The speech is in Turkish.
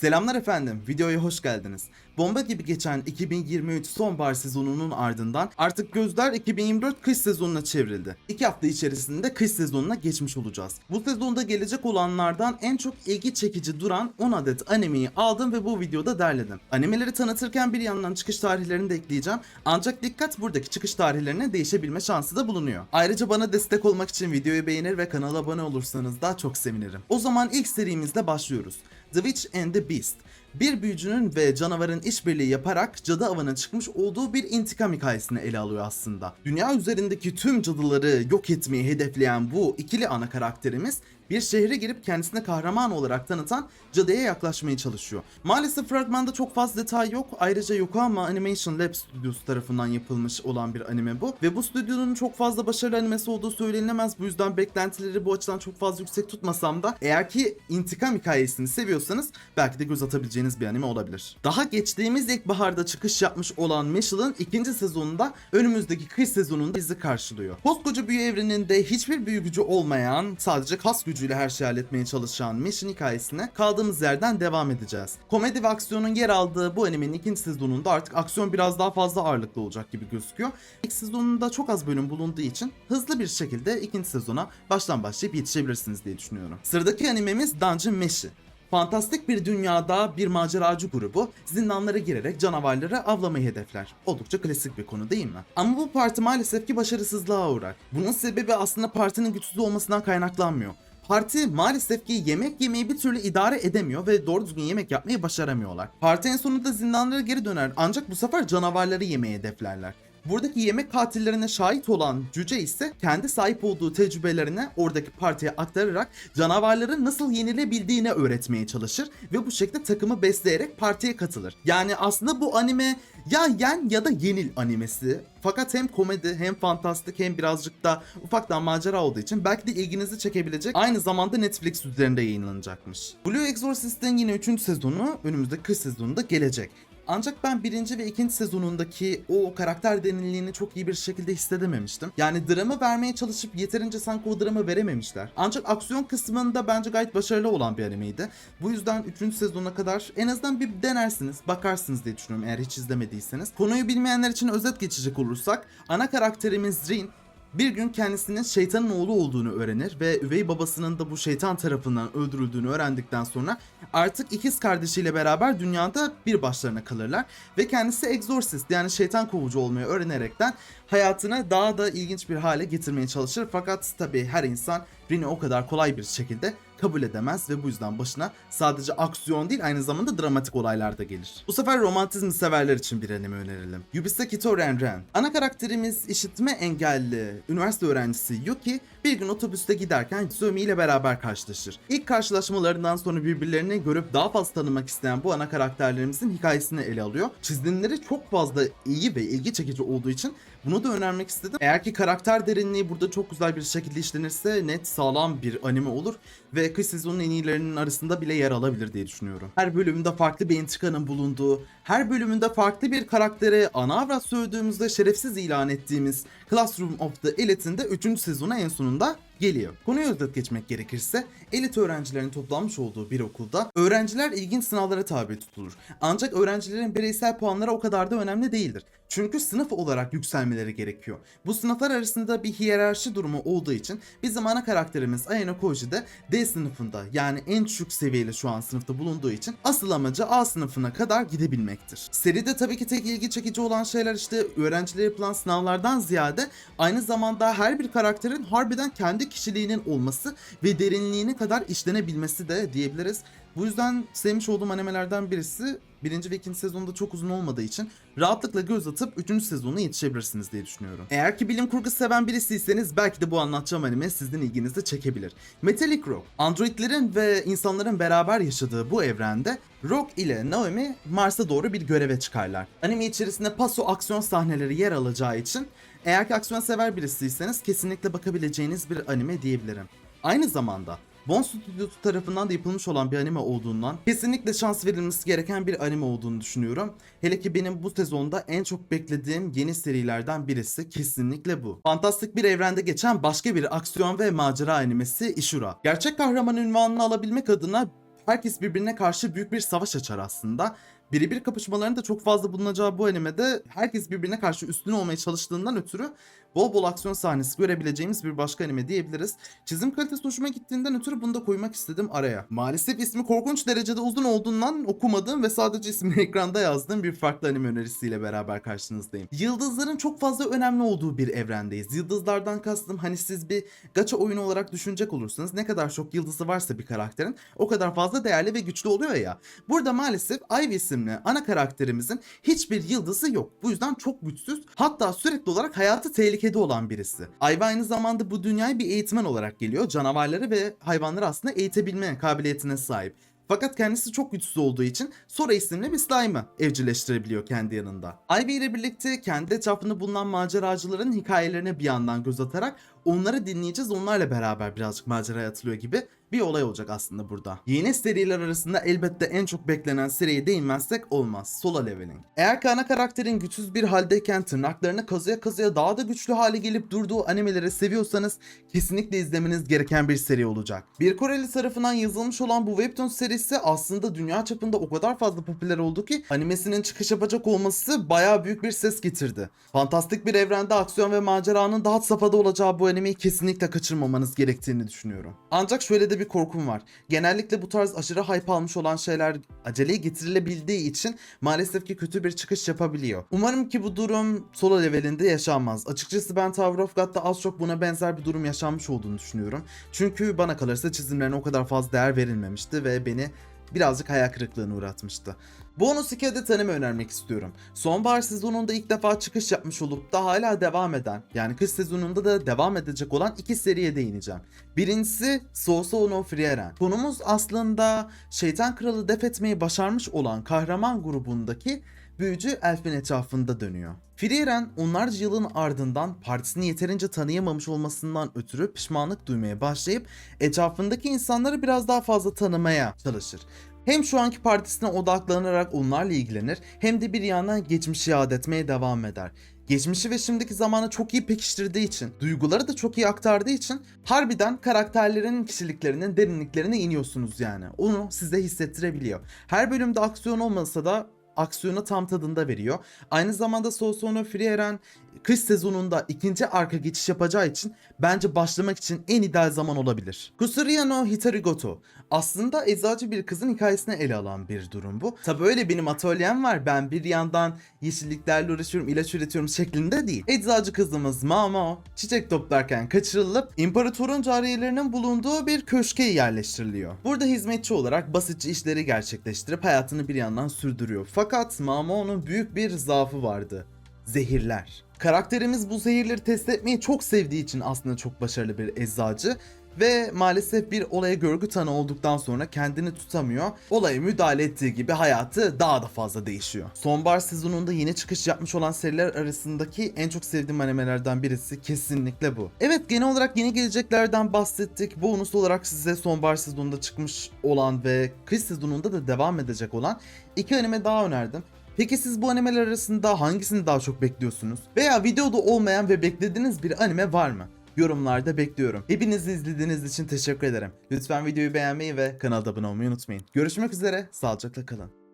Selamlar efendim, videoya hoş geldiniz. Bomba gibi geçen 2023 sonbahar sezonunun ardından artık gözler 2024 kış sezonuna çevrildi. İki hafta içerisinde kış sezonuna geçmiş olacağız. Bu sezonda gelecek olanlardan en çok ilgi çekici duran 10 adet animeyi aldım ve bu videoda derledim. Animeleri tanıtırken bir yandan çıkış tarihlerini de ekleyeceğim. Ancak dikkat buradaki çıkış tarihlerine değişebilme şansı da bulunuyor. Ayrıca bana destek olmak için videoyu beğenir ve kanala abone olursanız daha çok sevinirim. O zaman ilk serimizle başlıyoruz. The Witch and the Beast. Bir büyücünün ve canavarın işbirliği yaparak cadı avına çıkmış olduğu bir intikam hikayesini ele alıyor aslında. Dünya üzerindeki tüm cadıları yok etmeyi hedefleyen bu ikili ana karakterimiz bir şehre girip kendisine kahraman olarak tanıtan cadıya yaklaşmaya çalışıyor. Maalesef fragmanda çok fazla detay yok. Ayrıca Yokohama Animation Lab Studios tarafından yapılmış olan bir anime bu. Ve bu stüdyonun çok fazla başarılı animesi olduğu söylenilemez. Bu yüzden beklentileri bu açıdan çok fazla yüksek tutmasam da eğer ki intikam hikayesini seviyorsanız belki de göz atabileceğiniz bir anime olabilir. Daha geçtiğimiz ilkbaharda çıkış yapmış olan Michelin ikinci sezonunda önümüzdeki kış sezonunda bizi karşılıyor. Koskoca büyü evreninde hiçbir büyü gücü olmayan sadece kas gücüyle her şeyi halletmeye çalışan Mission hikayesine kaldığımız yerden devam edeceğiz. Komedi ve aksiyonun yer aldığı bu animenin ikinci sezonunda artık aksiyon biraz daha fazla ağırlıklı olacak gibi gözüküyor. İlk sezonunda çok az bölüm bulunduğu için hızlı bir şekilde ikinci sezona baştan başlayıp yetişebilirsiniz diye düşünüyorum. Sıradaki animemiz Dungeon Meshi. Fantastik bir dünyada bir maceracı grubu zindanlara girerek canavarları avlamayı hedefler. Oldukça klasik bir konu değil mi? Ama bu parti maalesef ki başarısızlığa uğrar. Bunun sebebi aslında partinin güçsüz olmasından kaynaklanmıyor. Parti maalesef ki yemek yemeyi bir türlü idare edemiyor ve doğru düzgün yemek yapmayı başaramıyorlar. Parti en sonunda zindanlara geri döner ancak bu sefer canavarları yemeyi hedeflerler. Buradaki yemek katillerine şahit olan cüce ise kendi sahip olduğu tecrübelerini oradaki partiye aktararak canavarların nasıl yenilebildiğini öğretmeye çalışır ve bu şekilde takımı besleyerek partiye katılır. Yani aslında bu anime ya yen ya da yenil animesi. Fakat hem komedi hem fantastik hem birazcık da ufaktan macera olduğu için belki de ilginizi çekebilecek aynı zamanda Netflix üzerinde yayınlanacakmış. Blue Exorcist'in yine 3. sezonu önümüzdeki kış sezonunda gelecek. Ancak ben birinci ve ikinci sezonundaki o karakter derinliğini çok iyi bir şekilde hissedememiştim. Yani dramı vermeye çalışıp yeterince sanki o dramı verememişler. Ancak aksiyon kısmında bence gayet başarılı olan bir animeydi. Bu yüzden 3. sezona kadar en azından bir denersiniz, bakarsınız diye düşünüyorum eğer hiç izlemediyseniz. Konuyu bilmeyenler için özet geçecek olursak, ana karakterimiz Rin, bir gün kendisinin şeytanın oğlu olduğunu öğrenir ve üvey babasının da bu şeytan tarafından öldürüldüğünü öğrendikten sonra artık ikiz kardeşiyle beraber dünyada bir başlarına kalırlar ve kendisi exorcist yani şeytan kovucu olmayı öğrenerekten hayatını daha da ilginç bir hale getirmeye çalışır. Fakat tabii her insan Rin'i o kadar kolay bir şekilde kabul edemez ve bu yüzden başına sadece aksiyon değil aynı zamanda dramatik olaylar da gelir. Bu sefer romantizm severler için bir anime önerelim. Yubisaki Toren Ren. Ana karakterimiz işitme engelli üniversite öğrencisi Yuki bir gün otobüste giderken Sumi ile beraber karşılaşır. İlk karşılaşmalarından sonra birbirlerini görüp daha fazla tanımak isteyen bu ana karakterlerimizin hikayesini ele alıyor. Çizimleri çok fazla iyi ve ilgi çekici olduğu için bunu da önermek istedim. Eğer ki karakter derinliği burada çok güzel bir şekilde işlenirse net sağlam bir anime olur ve kış sezonunun en iyilerinin arasında bile yer alabilir diye düşünüyorum. Her bölümünde farklı bir intikanın bulunduğu, her bölümünde farklı bir karaktere ana avrat sövdüğümüzde şerefsiz ilan ettiğimiz Classroom of the Elite'in de 3. sezonu en sonunda geliyor. Konuyu özet geçmek gerekirse elit öğrencilerin toplanmış olduğu bir okulda öğrenciler ilginç sınavlara tabi tutulur. Ancak öğrencilerin bireysel puanları o kadar da önemli değildir. Çünkü sınıf olarak yükselmeleri gerekiyor. Bu sınıflar arasında bir hiyerarşi durumu olduğu için bizim ana karakterimiz Ayano Koji de D sınıfında yani en düşük seviyeli şu an sınıfta bulunduğu için asıl amacı A sınıfına kadar gidebilmektir. Seride tabii ki tek ilgi çekici olan şeyler işte öğrencilere yapılan sınavlardan ziyade aynı zamanda her bir karakterin harbiden kendi kişiliğinin olması ve derinliğine kadar işlenebilmesi de diyebiliriz. Bu yüzden sevmiş olduğum animelerden birisi birinci ve ikinci sezonda çok uzun olmadığı için rahatlıkla göz atıp üçüncü sezonuna yetişebilirsiniz diye düşünüyorum. Eğer ki bilim kurgu seven birisiyseniz belki de bu anlatacağım anime sizin ilginizi çekebilir. Metallic Rock, androidlerin ve insanların beraber yaşadığı bu evrende Rock ile Naomi Mars'a doğru bir göreve çıkarlar. Anime içerisinde paso aksiyon sahneleri yer alacağı için eğer ki aksiyon sever birisiyseniz kesinlikle bakabileceğiniz bir anime diyebilirim. Aynı zamanda Bon Studios tarafından da yapılmış olan bir anime olduğundan kesinlikle şans verilmesi gereken bir anime olduğunu düşünüyorum. Hele ki benim bu sezonda en çok beklediğim yeni serilerden birisi kesinlikle bu. Fantastik bir evrende geçen başka bir aksiyon ve macera animesi Ishura. Gerçek kahraman ünvanını alabilmek adına herkes birbirine karşı büyük bir savaş açar aslında. Birebir kapışmaların da çok fazla bulunacağı bu animede herkes birbirine karşı üstün olmaya çalıştığından ötürü bol bol aksiyon sahnesi görebileceğimiz bir başka anime diyebiliriz. Çizim kalitesi hoşuma gittiğinden ötürü bunu da koymak istedim araya. Maalesef ismi korkunç derecede uzun olduğundan okumadığım ve sadece ismini ekranda yazdığım bir farklı anime önerisiyle beraber karşınızdayım. Yıldızların çok fazla önemli olduğu bir evrendeyiz. Yıldızlardan kastım hani siz bir gacha oyunu olarak düşünecek olursanız ne kadar çok yıldızı varsa bir karakterin o kadar fazla değerli ve güçlü oluyor ya. Burada maalesef Ivy isimli ana karakterimizin hiçbir yıldızı yok. Bu yüzden çok güçsüz. Hatta sürekli olarak hayatı tehlikede olan birisi. Ivy aynı zamanda bu dünyaya bir eğitmen olarak geliyor. Canavarları ve hayvanları aslında eğitebilme kabiliyetine sahip. Fakat kendisi çok güçsüz olduğu için Sora isimli bir slime'ı evcilleştirebiliyor kendi yanında. Ivy ile birlikte kendi etrafında bulunan maceracıların hikayelerine bir yandan göz atarak onları dinleyeceğiz. Onlarla beraber birazcık maceraya atılıyor gibi bir olay olacak aslında burada. Yeni seriler arasında elbette en çok beklenen seriye değinmezsek olmaz. Solo Leveling. Eğer ki ana karakterin güçsüz bir haldeyken tırnaklarını kazıya kazıya daha da güçlü hale gelip durduğu animeleri seviyorsanız kesinlikle izlemeniz gereken bir seri olacak. Bir Koreli tarafından yazılmış olan bu webtoon serisi aslında dünya çapında o kadar fazla popüler oldu ki animesinin çıkış yapacak olması bayağı büyük bir ses getirdi. Fantastik bir evrende aksiyon ve maceranın daha safhada olacağı bu animeyi kesinlikle kaçırmamanız gerektiğini düşünüyorum. Ancak şöyle de bir korkum var. Genellikle bu tarz aşırı hype almış olan şeyler aceleye getirilebildiği için maalesef ki kötü bir çıkış yapabiliyor. Umarım ki bu durum solo levelinde yaşanmaz. Açıkçası ben Tower of God'da az çok buna benzer bir durum yaşanmış olduğunu düşünüyorum. Çünkü bana kalırsa çizimlerine o kadar fazla değer verilmemişti ve beni birazcık hayal kırıklığına uğratmıştı. Bonus 2 adet anime önermek istiyorum. Sonbahar sezonunda ilk defa çıkış yapmış olup da hala devam eden, yani kış sezonunda da devam edecek olan iki seriye değineceğim. Birincisi Sousou no Frieren. Konumuz aslında şeytan kralı def etmeyi başarmış olan kahraman grubundaki büyücü Elf'in etrafında dönüyor. Frieren onlarca yılın ardından partisini yeterince tanıyamamış olmasından ötürü pişmanlık duymaya başlayıp etrafındaki insanları biraz daha fazla tanımaya çalışır. Hem şu anki partisine odaklanarak onlarla ilgilenir hem de bir yandan geçmişi yad etmeye devam eder. Geçmişi ve şimdiki zamanı çok iyi pekiştirdiği için, duyguları da çok iyi aktardığı için harbiden karakterlerin kişiliklerinin derinliklerine iniyorsunuz yani. Onu size hissettirebiliyor. Her bölümde aksiyon olmasa da aksiyonu tam tadında veriyor. Aynı zamanda Sousouno Frieren kış sezonunda ikinci arka geçiş yapacağı için bence başlamak için en ideal zaman olabilir. Kusuriya no Hitarigoto. Aslında eczacı bir kızın hikayesini ele alan bir durum bu. Tabi öyle benim atölyem var. Ben bir yandan yeşilliklerle uğraşıyorum, ilaç üretiyorum şeklinde değil. Eczacı kızımız Mamo çiçek toplarken kaçırılıp imparatorun cariyelerinin bulunduğu bir köşke yerleştiriliyor. Burada hizmetçi olarak basitçe işleri gerçekleştirip hayatını bir yandan sürdürüyor. Fakat Mamo'nun büyük bir zaafı vardı. Zehirler. Karakterimiz bu zehirleri test etmeyi çok sevdiği için aslında çok başarılı bir eczacı ve maalesef bir olaya görgü tanığı olduktan sonra kendini tutamıyor. Olaya müdahale ettiği gibi hayatı daha da fazla değişiyor. Sonbahar sezonunda yeni çıkış yapmış olan seriler arasındaki en çok sevdiğim animelerden birisi kesinlikle bu. Evet genel olarak yeni geleceklerden bahsettik. Bonus olarak size sonbahar sezonunda çıkmış olan ve kış sezonunda da devam edecek olan iki anime daha önerdim. Peki siz bu animeler arasında hangisini daha çok bekliyorsunuz? Veya videoda olmayan ve beklediğiniz bir anime var mı? Yorumlarda bekliyorum. Hepinizi izlediğiniz için teşekkür ederim. Lütfen videoyu beğenmeyi ve kanala abone olmayı unutmayın. Görüşmek üzere, sağlıcakla kalın.